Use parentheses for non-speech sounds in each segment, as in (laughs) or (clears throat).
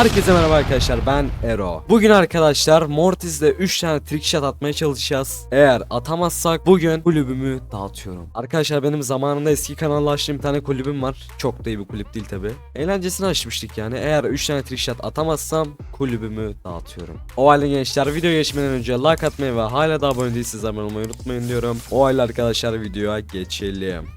Herkese merhaba arkadaşlar ben Ero. Bugün arkadaşlar Mortis'le 3 tane trick shot atmaya çalışacağız. Eğer atamazsak bugün kulübümü dağıtıyorum. Arkadaşlar benim zamanında eski kanalla açtığım bir tane kulübüm var. Çok da iyi bir kulüp değil tabi. Eğlencesini açmıştık yani. Eğer 3 tane trick shot atamazsam kulübümü dağıtıyorum. O halde gençler video geçmeden önce like atmayı ve hala da abone değilseniz abone olmayı unutmayın diyorum. O halde arkadaşlar videoya geçelim.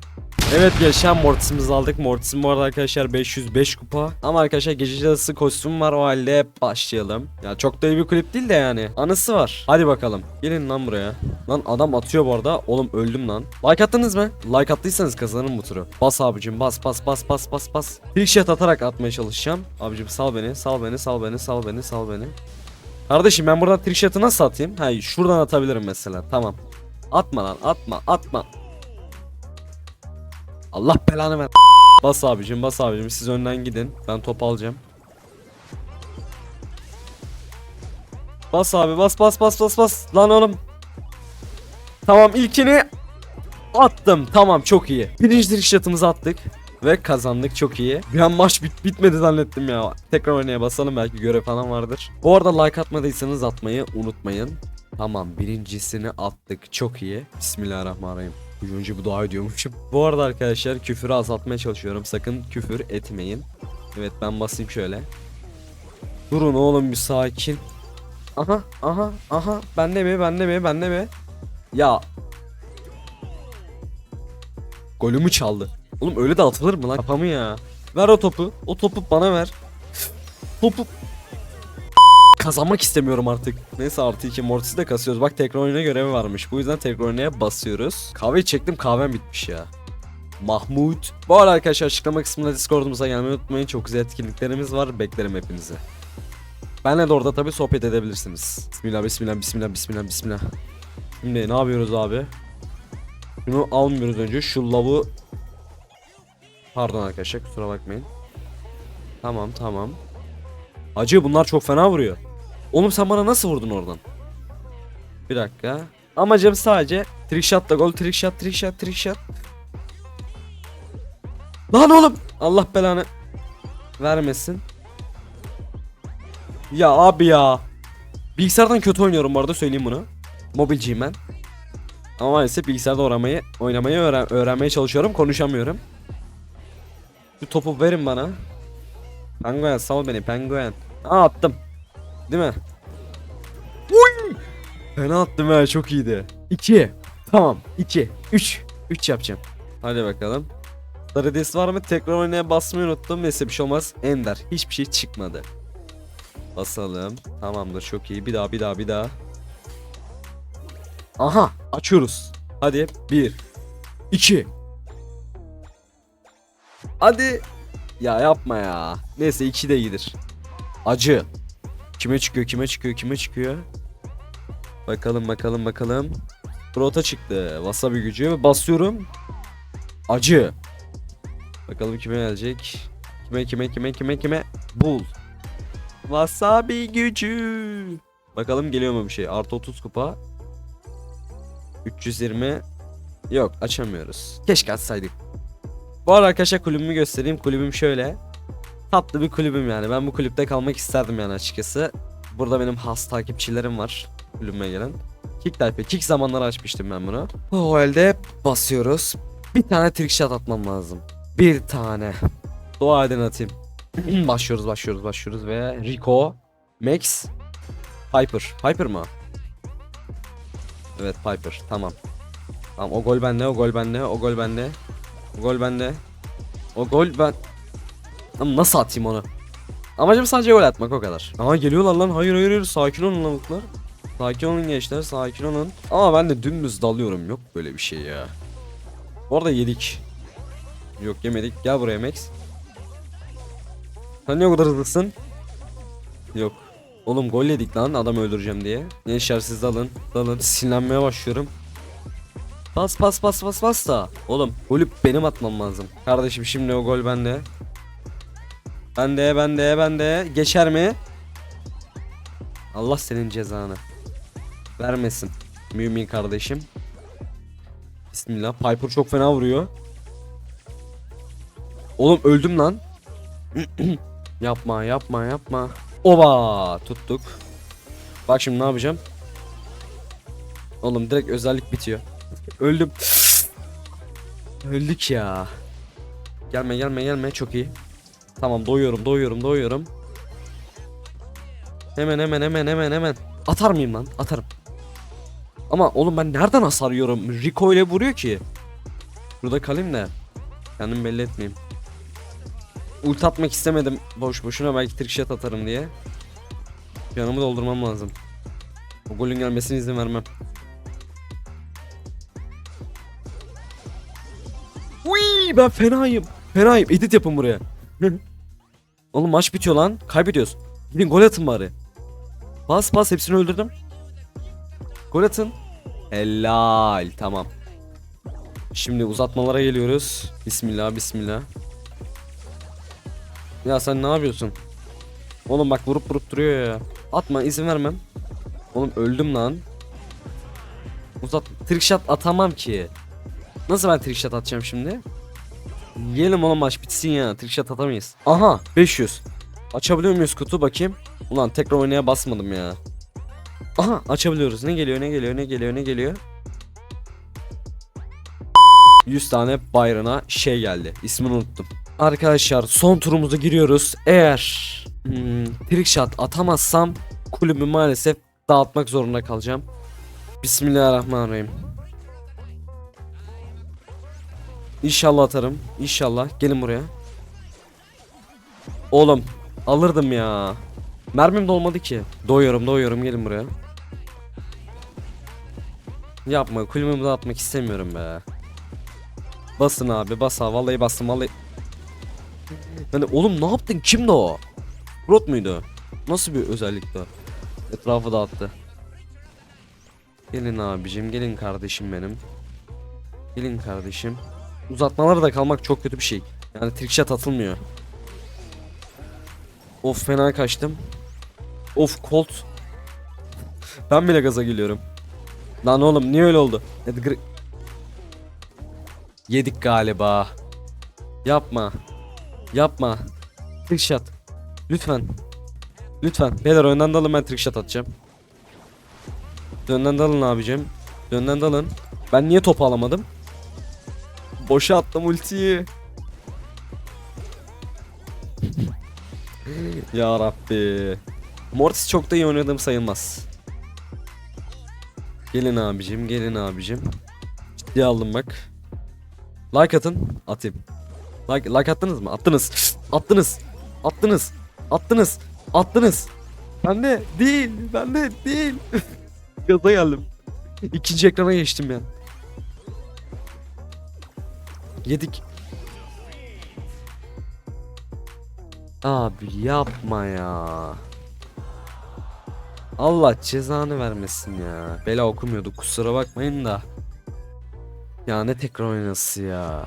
Evet geçen Mortis'imizi aldık. Mortis'in bu arada arkadaşlar 505 kupa. Ama arkadaşlar gece cadısı kostüm var o halde başlayalım. Ya çok da iyi bir klip değil de yani. Anısı var. Hadi bakalım. Gelin lan buraya. Lan adam atıyor bu arada. Oğlum öldüm lan. Like attınız mı? Like attıysanız kazanırım bu turu. Bas abicim bas bas bas bas bas bas. Trickshot atarak atmaya çalışacağım. Abicim sal beni sal beni sal beni sal beni sal beni. Kardeşim ben buradan trickshot'ı nasıl atayım? Ha şuradan atabilirim mesela. Tamam. Atma lan atma atma. Allah belanı ver. Bas abicim bas abicim siz önden gidin. Ben top alacağım. Bas abi bas bas bas bas bas. Lan oğlum. Tamam ilkini attım. Tamam çok iyi. Birinci trick shot'ımızı attık. Ve kazandık çok iyi. Bir an maç bit bitmedi zannettim ya. Tekrar oynaya basalım belki görev falan vardır. Bu arada like atmadıysanız atmayı unutmayın. Tamam birincisini attık çok iyi. Bismillahirrahmanirrahim. Önce bu dua ediyormuşum. (laughs) Bu arada arkadaşlar küfürü azaltmaya çalışıyorum. Sakın küfür etmeyin. Evet ben basayım şöyle. Durun oğlum bir sakin. Aha aha aha. Bende mi bende mi bende mi? Ya. Golümü çaldı. Oğlum öyle de atılır mı lan? Kafamı ya. Ver o topu. O topu bana ver. Topu kazanmak istemiyorum artık. Neyse artı 2 Mortis'i de kasıyoruz. Bak tekrar oyuna görevi varmış. Bu yüzden tekrar oynaya basıyoruz. Kahveyi çektim kahvem bitmiş ya. Mahmut. Bu arada arkadaşlar açıklama kısmında Discord'umuza gelmeyi unutmayın. Çok güzel etkinliklerimiz var. Beklerim hepinizi. Benle de orada tabi sohbet edebilirsiniz. Bismillah bismillah bismillah bismillah bismillah. Şimdi ne yapıyoruz abi? Şunu almıyoruz önce. Şu lavu Pardon arkadaşlar kusura bakmayın. Tamam tamam. Acı bunlar çok fena vuruyor. Oğlum sen bana nasıl vurdun oradan? Bir dakika. Amacım sadece trick shot'la gol trick shot trick shot trick shot. Lan oğlum Allah belanı vermesin. Ya abi ya. Bilgisayardan kötü oynuyorum bu arada söyleyeyim bunu. Mobilciyim ben. Ama maalesef bilgisayarda oynamayı, oynamayı öğren öğrenmeye çalışıyorum. Konuşamıyorum. Şu topu verin bana. Penguen sal beni penguen. Aa attım. Değil mi? Uy! Fena attım ha çok iyiydi. 2. Tamam 2. 3. 3 yapacağım. Hadi bakalım. Sarıdes var mı? Tekrar oynaya basmayı unuttum. Neyse bir şey olmaz. Ender. Hiçbir şey çıkmadı. Basalım. Tamamdır çok iyi. Bir daha bir daha bir daha. Aha açıyoruz. Hadi 1 2 Hadi ya yapma ya. Neyse 2 de iyidir. Acı. Kime çıkıyor kime çıkıyor kime çıkıyor? Bakalım bakalım bakalım. Prota çıktı. Wasabi gücü. Basıyorum. Acı. Bakalım kime gelecek. Kime kime kime kime kime? Bul. Wasabi gücü. Bakalım geliyor mu bir şey. Artı 30 kupa. 320. Yok açamıyoruz. Keşke açsaydık. Bu arada arkadaşlar kulübümü göstereyim. Kulübüm şöyle. Tatlı bir kulübüm yani. Ben bu kulüpte kalmak isterdim yani açıkçası. Burada benim has takipçilerim var. Kulübüme gelen. Kick type. Kick zamanları açmıştım ben bunu. O halde basıyoruz. Bir tane trick shot atmam lazım. Bir tane. Dua edin atayım. (clears throat) başlıyoruz başlıyoruz başlıyoruz ve Rico, Max, Piper. Piper mı? Evet Piper. Tamam. Tamam o gol bende, o gol bende, o gol bende. O gol bende. O gol ben... Ama nasıl atayım onu? Amacım sadece gol atmak o kadar. Aha geliyorlar lan. Hayır hayır hayır. Sakin olun lavuklar. Sakin olun gençler. Sakin olun. Ama ben de dümdüz dalıyorum. Yok böyle bir şey ya. Bu arada yedik. Yok yemedik. Gel buraya Max. Sen niye o kadar hızlısın? Yok. Oğlum gol yedik lan adam öldüreceğim diye. Gençler siz dalın. Dalın. Sinirlenmeye başlıyorum. Bas bas bas bas bas da. Oğlum golü benim atmam lazım. Kardeşim şimdi o gol bende. Bende bende bende. Geçer mi? Allah senin cezanı. Vermesin. Mümin kardeşim. Bismillah. Piper çok fena vuruyor. Oğlum öldüm lan. (clears throat) Yapma yapma yapma. Oba tuttuk. Bak şimdi ne yapacağım? Oğlum direkt özellik bitiyor. Öldüm. (sniffs) Öldük ya. Gelme gelme gelme çok iyi. Tamam doyuyorum doyuyorum doyuyorum. Hemen hemen hemen hemen hemen. Atar mıyım lan? Atarım. Ama oğlum ben nereden hasar yiyorum? Rico ile vuruyor ki. Burada kalayım da. Kendimi belli etmeyeyim. Ult atmak istemedim. Boş boşuna belki trickshot atarım diye. Canımı doldurmam lazım. O golün gelmesine izin vermem. Uy, ben fenayım. Fenayım. Edit yapın buraya. Oğlum maç bitiyor lan. Kaybediyoruz. Gidin gol atın bari. Bas bas hepsini öldürdüm. Gol atın. Helal. Tamam. Şimdi uzatmalara geliyoruz. Bismillah bismillah. Ya sen ne yapıyorsun? Oğlum bak vurup vurup duruyor ya. Atma izin vermem. Oğlum öldüm lan. Uzat trickshot atamam ki. Nasıl ben trickshot atacağım şimdi? Yiyelim oğlum maç bitsin ya. Trickshot atamayız. Aha 500. Açabiliyor muyuz kutu bakayım? Ulan tekrar oynaya basmadım ya. Aha açabiliyoruz. Ne geliyor ne geliyor ne geliyor ne geliyor? 100 tane bayrağına şey geldi. İsmini unuttum. Arkadaşlar son turumuza giriyoruz. Eğer hmm, trickshot atamazsam kulübü maalesef dağıtmak zorunda kalacağım. Bismillahirrahmanirrahim. İnşallah atarım. İnşallah. Gelin buraya. Oğlum alırdım ya. Mermim de olmadı ki. Doyuyorum doyuyorum gelin buraya. Yapma kulübümü dağıtmak istemiyorum be. Basın abi bas abi vallahi bastım vallahi. Yani oğlum ne yaptın kimdi o? Rot muydu? Nasıl bir özellikti o? Etrafı dağıttı. Gelin abicim gelin kardeşim benim. Gelin kardeşim. Uzatmalara da kalmak çok kötü bir şey. Yani trickshot atılmıyor. Of fena kaçtım. Of Colt. Ben bile gaza geliyorum. Lan oğlum niye öyle oldu? Yedik galiba. Yapma. Yapma. Trickshot. Lütfen. Lütfen. Beyler önden dalın ben trickshot atacağım. Dönden dalın abicim. Dönden dalın. Ben niye topu alamadım? Boşa attım ultiyi. (laughs) ya Rabbi. Mortis çok da iyi oynadığım sayılmaz. Gelin abicim, gelin abicim. Ciddiye aldım bak. Like atın, atayım. Like, like attınız mı? Attınız. Attınız. Attınız. Attınız. Attınız. Bende değil, bende değil. (laughs) Gaza geldim. İkinci ekrana geçtim ben. Yedik. Abi yapma ya. Allah cezanı vermesin ya. Bela okumuyorduk kusura bakmayın da. Ya ne tekrar oynası ya.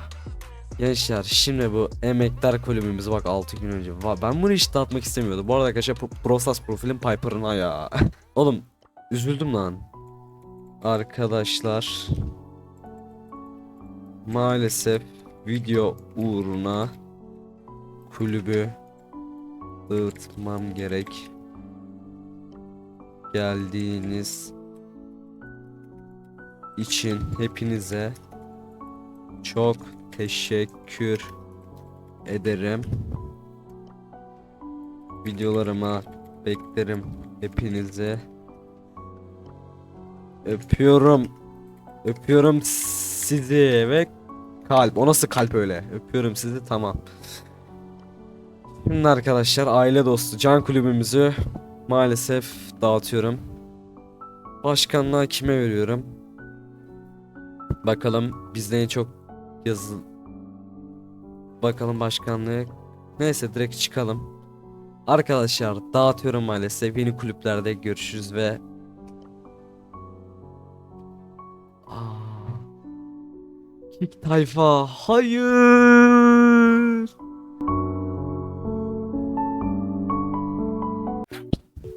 Gençler şimdi bu emektar kulübümüz bak 6 gün önce. Ben bunu hiç dağıtmak istemiyordum. Bu arada arkadaşlar Pro- Prosas profilim Piper'ın ya. (laughs) Oğlum üzüldüm lan. Arkadaşlar maalesef video uğruna kulübü dağıtmam gerek. Geldiğiniz için hepinize çok teşekkür ederim. Videolarıma beklerim hepinize. Öpüyorum. Öpüyorum sizi ve kalp. O nasıl kalp öyle? Öpüyorum sizi tamam. Şimdi arkadaşlar aile dostu can kulübümüzü maalesef dağıtıyorum. Başkanlığa kime veriyorum? Bakalım bizde en çok yazı Bakalım başkanlığı. Neyse direkt çıkalım. Arkadaşlar dağıtıyorum maalesef. Yeni kulüplerde görüşürüz ve Kick tayfa hayır.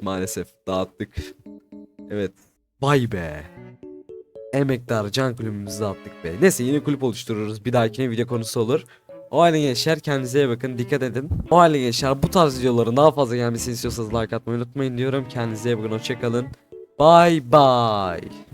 Maalesef dağıttık. Evet. Vay be. Emektar can kulübümüzü dağıttık be. Neyse yeni kulüp oluştururuz. Bir dahakine video konusu olur. O halde gençler kendinize iyi bakın dikkat edin. O halde gençler bu tarz videoların daha fazla gelmesini istiyorsanız like atmayı unutmayın diyorum. Kendinize iyi bakın hoşçakalın. Bye bye.